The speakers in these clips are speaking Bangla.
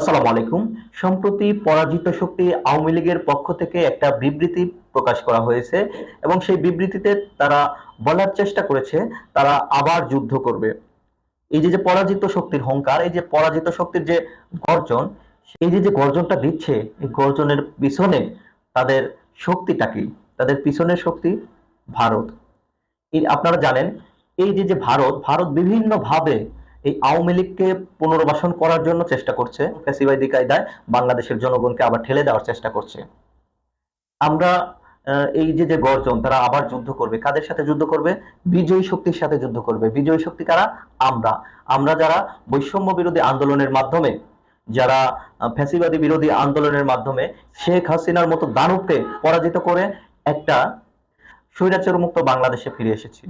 আসসালামু আলাইকুম। সম্প্রতি পরাজিত শক্তি আওয়ামী লীগের পক্ষ থেকে একটা বিবৃতি প্রকাশ করা হয়েছে এবং সেই বিবৃতিতে তারা বলার চেষ্টা করেছে, তারা আবার যুদ্ধ করবে। এই যে যে পরাজিত শক্তির হংকার এই যে পরাজিত শক্তির যে গর্জন এই যে যে গর্জনটা দিচ্ছে, এই গর্জনের পিছনে তাদের শক্তিটা কি? তাদের পিছনের শক্তি ভারত। এই আপনারা জানেন, এই যে যে ভারত ভারত বিভিন্ন ভাবে এই আওয়ামী লীগকে পুনর্বাসন করার জন্য চেষ্টা করছে ফ্যাসিবাদী কায়দায়, বাংলাদেশের জনগণকে আবার ঠেলে দেওয়ার চেষ্টা করছে। আমরা এই যে যে গর্জন, তারা আবার যুদ্ধ করবে, কাদের সাথে যুদ্ধ করবে? বিজয়ী শক্তির সাথে যুদ্ধ করবে। বিজয়ী শক্তি কারা? আমরা। আমরা যারা বৈষম্য বিরোধী আন্দোলনের মাধ্যমে, যারা ফ্যাসিবাদী বিরোধী আন্দোলনের মাধ্যমে শেখ হাসিনার মতো দানবকে পরাজিত করে একটা স্বৈরাচার মুক্ত বাংলাদেশে ফিরে এসেছি।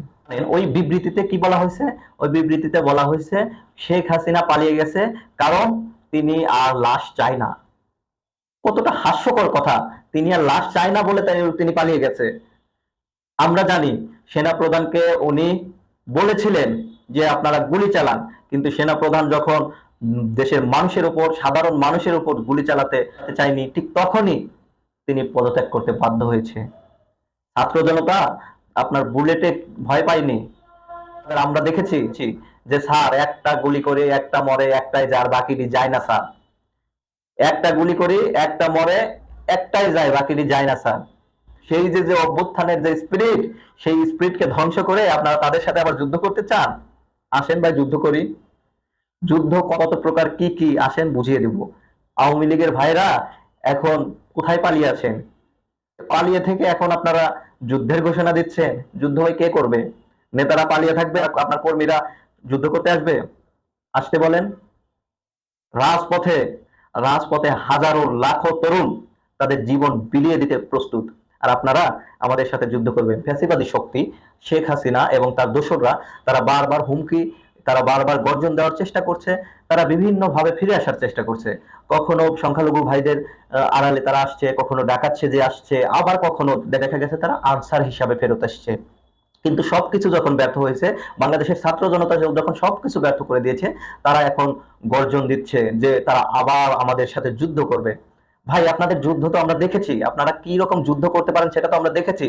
ওই বিবৃতিতে কি বলা হয়েছে? ওই বিবৃতিতে বলা হয়েছে, শেখ হাসিনা পালিয়ে গেছে কারণ তিনি আর লাশ চায় না। কতটা হাস্যকর কথা, তিনি আর লাশ চায় না বলে তিনি পালিয়ে গেছে। আমরা জানি সেনা প্রধানকে উনি বলেছিলেন যে আপনারা গুলি চালান, কিন্তু সেনা প্রধান যখন দেশের মানুষের উপর, সাধারণ মানুষের উপর গুলি চালাতে চায়নি, ঠিক তখনই তিনি পদত্যাগ করতে বাধ্য হয়েছে। ছাত্র জনতা আপনার বুলেটে ভয় পায়নি? আমরা দেখেছি যে স্যার একটা গুলি করে একটা মরে, একটাই যায় আর বাকিটি যায় না স্যার। একটা গুলি করি, একটা মরে, একটাই যায় বাকিটি যায় না স্যার। সেই যে যে অভ্যুত্থানের যে স্পিরিট সেই স্পিরিটকে ধ্বংস করে আপনারা তাদের সাথে আবার যুদ্ধ করতে চান? আসেন ভাই, যুদ্ধ করি। যুদ্ধ কত প্রকার কি কি আসেন বুঝিয়ে দিব। আওয়ামী লীগের ভাইরা এখন কোথায় পালিয়ে আছেন? পালিয়ে থেকে এখন আপনারা যুদ্ধের ঘোষণা দিচ্ছেন যুদ্ধ হয় কে করবে? নেতারা পালিয়ে থাকবে, আপনার কর্মীরা যুদ্ধ করতে আসবে? আসতে বলেন। রাজপথে রাজপথে হাজারো লাখো তরুণ তাদের জীবন বিলিয়ে দিতে প্রস্তুত। আর আপনারা আমাদের সাথে যুদ্ধ করবেন। ফ্যাসিবাদী শক্তি শেখ হাসিনা এবং তার দোসররা, তারা বারবার হুমকি তারা বারবার গর্জন দেওয়ার চেষ্টা করছে, তারা বিভিন্ন ভাবে ফিরে আসার চেষ্টা করছে। কখনো সংখ্যালঘু ভাইদের আড়ালে তারা আসছে, কখনো ডাকাত সেজে আসছে, আবার কখনো দেখা গেছে তারা আনসার হিসাবে ফেরত আসছে। কিন্তু সবকিছু যখন ব্যর্থ হয়েছে, বাংলাদেশের ছাত্র জনতা যখন সবকিছু ব্যর্থ করে দিয়েছে, তারা এখন গর্জন দিচ্ছে যে তারা আবার আমাদের সাথে যুদ্ধ করবে। ভাই, আপনাদের যুদ্ধ তো আমরা দেখেছি। আপনারা কি রকম যুদ্ধ করতে পারেন সেটা তো আমরা দেখেছি।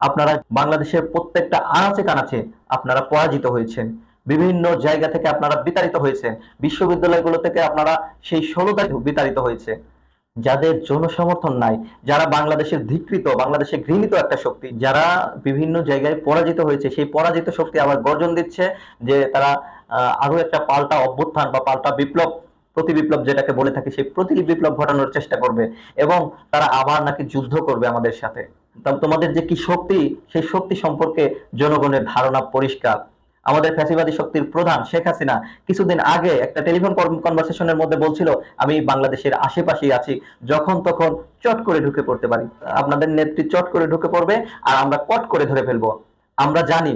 আপনারা বাংলাদেশের প্রত্যেকটা আনাচে কানাচে আপনারা পরাজিত হয়েছেন। বিভিন্ন জায়গা থেকে আপনারা বিতাড়িত হয়েছেন। বিশ্ববিদ্যালয়গুলো থেকে আপনারা সেই ষোলোটা বিতাড়িত হয়েছে। যাদের জনসমর্থন নাই, যারা বাংলাদেশের ধিকৃত, বাংলাদেশে ঘৃণিত একটা শক্তি, যারা বিভিন্ন জায়গায় পরাজিত হয়েছে, সেই পরাজিত শক্তি আবার গর্জন দিচ্ছে যে তারা আরও একটা পাল্টা অভ্যুত্থান বা পাল্টা বিপ্লব, প্রতি বিপ্লব যেটাকে বলে থাকে, সেই প্রতি বিপ্লব ঘটানোর চেষ্টা করবে এবং তারা আবার নাকি যুদ্ধ করবে আমাদের সাথে। তোমাদের যে কি শক্তি, সেই শক্তি সম্পর্কে জনগণের ধারণা পরিষ্কার। আমাদের ফ্যাসিবাদী শক্তির প্রধান শেখ হাসিনা কিছুদিন আগে একটা টেলিফোন কনভারসেশনের মধ্যে বলছিল, আমি বাংলাদেশের আশেপাশেই আছি, যখন তখন চট করে ঢুকে পড়তে পারি। আপনাদের নেত্রী চট করে ঢুকে পড়বে আর আমরা কট করে ধরে ফেলব। আমরা জানি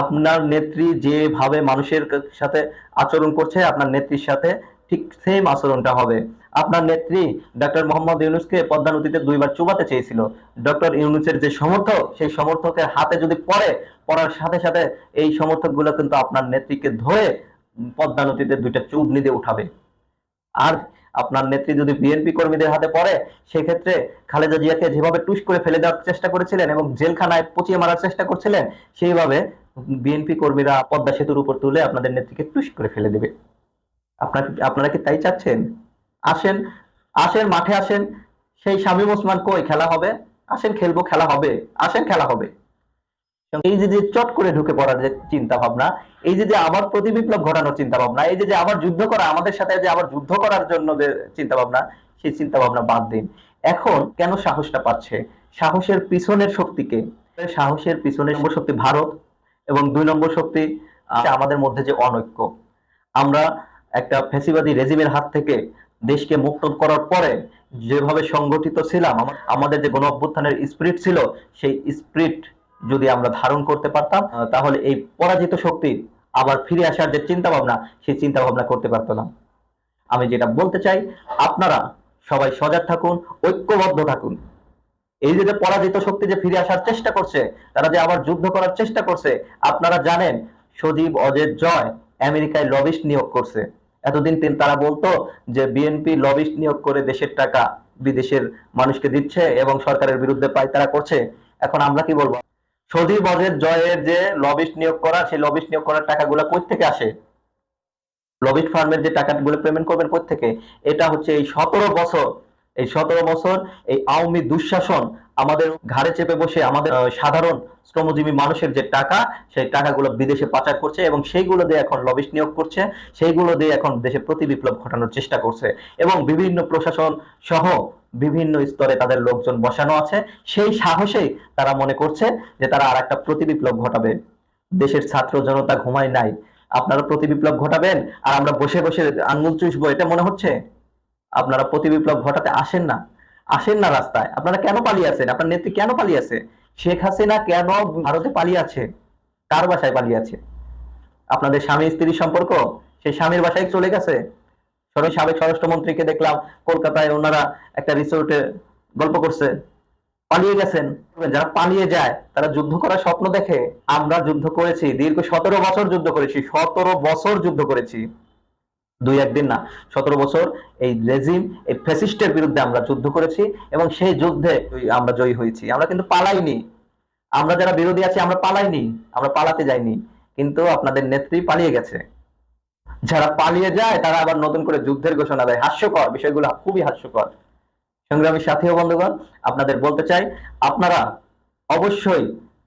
আপনার নেত্রী যেভাবে মানুষের সাথে আচরণ করছে, আপনার নেত্রীর সাথে ঠিক সেম আচরণটা হবে। আপনার নেত্রী ডক্টর মোহাম্মদ ইউনুসকে পদ্মা নদীতে দুইবার চুবাতে চেয়েছিল। ডক্টর ইউনুসের যে সমর্থক, সেই সমর্থকের হাতে যদি পড়ে, পড়ার সাথে সাথে এই সমর্থকগুলো কিন্তু আপনার নেত্রীকে ধরে পদ্মা নদীতে দুইটা চুবনি দিয়ে উঠাবে। আর আপনার নেত্রী যদি বিএনপি কর্মীদের হাতে পড়ে, সেক্ষেত্রে খালেদা জিয়াকে যেভাবে টুস করে ফেলে দেওয়ার চেষ্টা করেছিলেন এবং জেলখানায় পচিয়ে মারার চেষ্টা করছিলেন, সেইভাবে বিএনপি কর্মীরা পদ্মা সেতুর উপর তুলে আপনাদের নেত্রীকে টুস করে ফেলে দেবে। আপনার আপনারা কি তাই চাচ্ছেন? আসেন আসেন, মাঠে আসেন, সেই শামীম ওসমান কই, খেলা হবে? আসেন, খেলব, খেলা হবে, আসেন, খেলা হবে। এই যে যে চট করে ঢুকে পড়ার যে চিন্তা ভাবনা এই যে যে আবার প্রতি বিপ্লব ঘটানোর চিন্তা ভাবনা এই যে যে আবার যুদ্ধ করা, আমাদের সাথে যে আবার যুদ্ধ করার জন্য যে চিন্তা ভাবনা সেই চিন্তা ভাবনা বাদ দিন। এখন কেন সাহসটা পাচ্ছে? সাহসের পিছনের শক্তিকে। সাহসের পিছনের নম্বর শক্তি ভারত এবং দুই নম্বর শক্তি আমাদের মধ্যে যে অনৈক্য। আমরা একটা ফ্যাসিবাদী রেজিমের হাত থেকে দেশকে মুক্ত করার পরে যেভাবে সংগঠিত ছিলাম আমাদের যে গণ অভ্যুত্থানের স্পিরিট ছিল, সেই স্পিরিট যদি আমরা ধারণ করতে পারতাম তাহলে এই পরাজিত শক্তি আবার ফিরে আসার যে চিন্তা ভাবনা সেই চিন্তা ভাবনা করতে পারতো না। আমি যেটা বলতে চাই, আপনারা সবাই সজাগ থাকুন, ঐক্যবদ্ধ থাকুন। এই যে পরাজিত শক্তি যে ফিরে আসার চেষ্টা করছে, তারা যে আবার যুদ্ধ করার চেষ্টা করছে, আপনারা জানেন, সজীব অজের জয়, আমেরিকায় লবিস্ট নিয়োগ করছে। এতদিন তিন- তারা বলতো যে বিএনপি লবিস্ট নিয়োগ করে দেশের টাকা বিদেশের মানুষকে দিচ্ছে এবং সরকারের বিরুদ্ধে পায়তারা করছে। এখন আমরা কি বলব? সৌদি বজের জয়ের যে লবিস্ট নিয়োগ করা, সেই লবিস্ট নিয়োগ করার টাকাগুলো কই থেকে আসে? লবিস্ট ফার্মের যে টাকাগুলো পেমেন্ট করবেন কোথ থেকে এটা হচ্ছে এই সতেরো বছর এই সতেরো বছর এই আওয়ামী দুঃশাসন আমাদের ঘাড়ে চেপে বসে আমাদের সাধারণ শ্রমজীবী মানুষের যে টাকা, সেই টাকাগুলো বিদেশে পাচার করছে এবং সেইগুলো দিয়ে এখন লবিস্ট নিয়োগ করছে। সেইগুলো দিয়ে এখন দেশে প্রতি বিপ্লব ঘটানোর চেষ্টা করছে এবং বিভিন্ন প্রশাসন সহ বিভিন্ন স্তরে তাদের লোকজন বসানো আছে। সেই সাহসেই তারা মনে করছে যে তারা আর একটা প্রতি বিপ্লব ঘটাবে। দেশের ছাত্র জনতা ঘুমায় নাই। আপনারা প্রতি বিপ্লব ঘটাবেন আর আমরা বসে বসে আঙ্গুল চুষবো, এটা মনে হচ্ছে? আপনারা প্রতি বিপ্লব ঘটাতে আসেন না আসেন না রাস্তায়। আপনারা কেন পালিয়ে আছেন? আপনার নেত্রী কেন পালিয়ে আছে? শেখ হাসিনা কেন ভারতে পালিয়ে আছে? কার বাসায় পালিয়ে আছে? আপনাদের স্বামী স্ত্রীর সম্পর্ক? সেই স্বামীর বাসায় চলে গেছে? সরই সাবেক স্বরাষ্ট্রমন্ত্রীকে দেখলাম কলকাতায় ওনারা একটা রিসোর্টে গল্প করছে। পালিয়ে গেছেন। যারা পালিয়ে যায়, তারা যুদ্ধ করার স্বপ্ন দেখে। আমরা যুদ্ধ করেছি, দীর্ঘ সতেরো বছর যুদ্ধ করেছি, সতেরো বছর যুদ্ধ করেছি। দুই একদিন না, সতেরো বছর এই রেজিম, এই ফ্যাসিস্টের বিরুদ্ধে আমরা যুদ্ধ করেছি এবং সেই যুদ্ধে আমরা জয়ী হয়েছি। আমরা কিন্তু পালাইনি। আমরা যারা বিরোধী আছি, আমরা পালাইনি। আমরা পালাতে যাইনি। কিন্তু আপনাদের নেত্রী পালিয়ে গেছে। যারা পালিয়ে যায়, তারা আবার নতুন করে যুদ্ধের ঘোষণা দেয়। হাস্যকর বিষয়গুলো, খুবই হাস্যকর। সংগ্রামী সাথী বন্ধুগণ, আপনাদের বলতে চাই, আপনারা অবশ্যই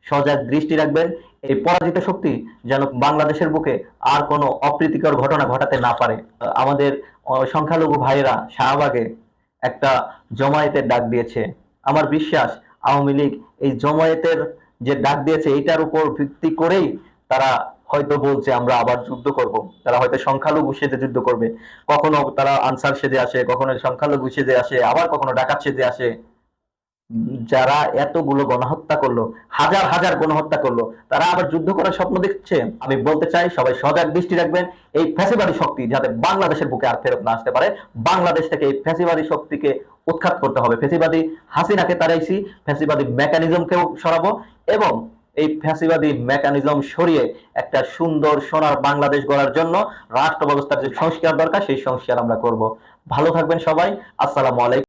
সজাগ দৃষ্টি রাখবেন এই পরাজিত শক্তি যেন বাংলাদেশের বুকে আর কোনো অপ্রীতিকর ঘটনা ঘটাতে না পারে। আমাদের সংখ্যালঘু ভাইয়েরা শাহবাগে একটা জমায়েতের ডাক দিয়েছে। আমার বিশ্বাস আওয়ামী লীগ এই জমায়েতের যে ডাক দিয়েছে, এইটার উপর ভিত্তি করেই তারা হয়তো বলছে, আমরা আবার যুদ্ধ করব। তারা হয়তো সংখ্যালঘু সেজে যুদ্ধ করবে। কখনো তারা আনসার সেজে আসে, কখনো সংখ্যালঘু সেজে আসে, আবার কখনো ডাকাত সেজে আসে। যারা এতগুলো গণহত্যা করল, হাজার হাজার গণহত্যা করল, তারা আবার যুদ্ধ করার স্বপ্ন দেখছে? আমি বলতে চাই, সবাই সজাগ দৃষ্টি রাখবেন, এই ফ্যাসিবাদী শক্তি যাতে বাংলাদেশের বুকে আর ফেরত না আসতে পারে, বাংলাদেশ থেকে এই ফ্যাসিবাদী শক্তিকে উৎখাত করতে হবে। ফ্যাসিবাদী হাসিনাকে তাড়াইছি, ফ্যাসিবাদী মেকানিজমকেও সরাবো এবং এই ফ্যাসিবাদী মেকানিজম সরিয়ে একটা সুন্দর সোনার বাংলাদেশ গড়ার জন্য রাষ্ট্র ব্যবস্থার যে সংস্কার দরকার, সেই সংস্কার আমরা করব। ভালো থাকবেন সবাই, আসসালামু আলাইকুম।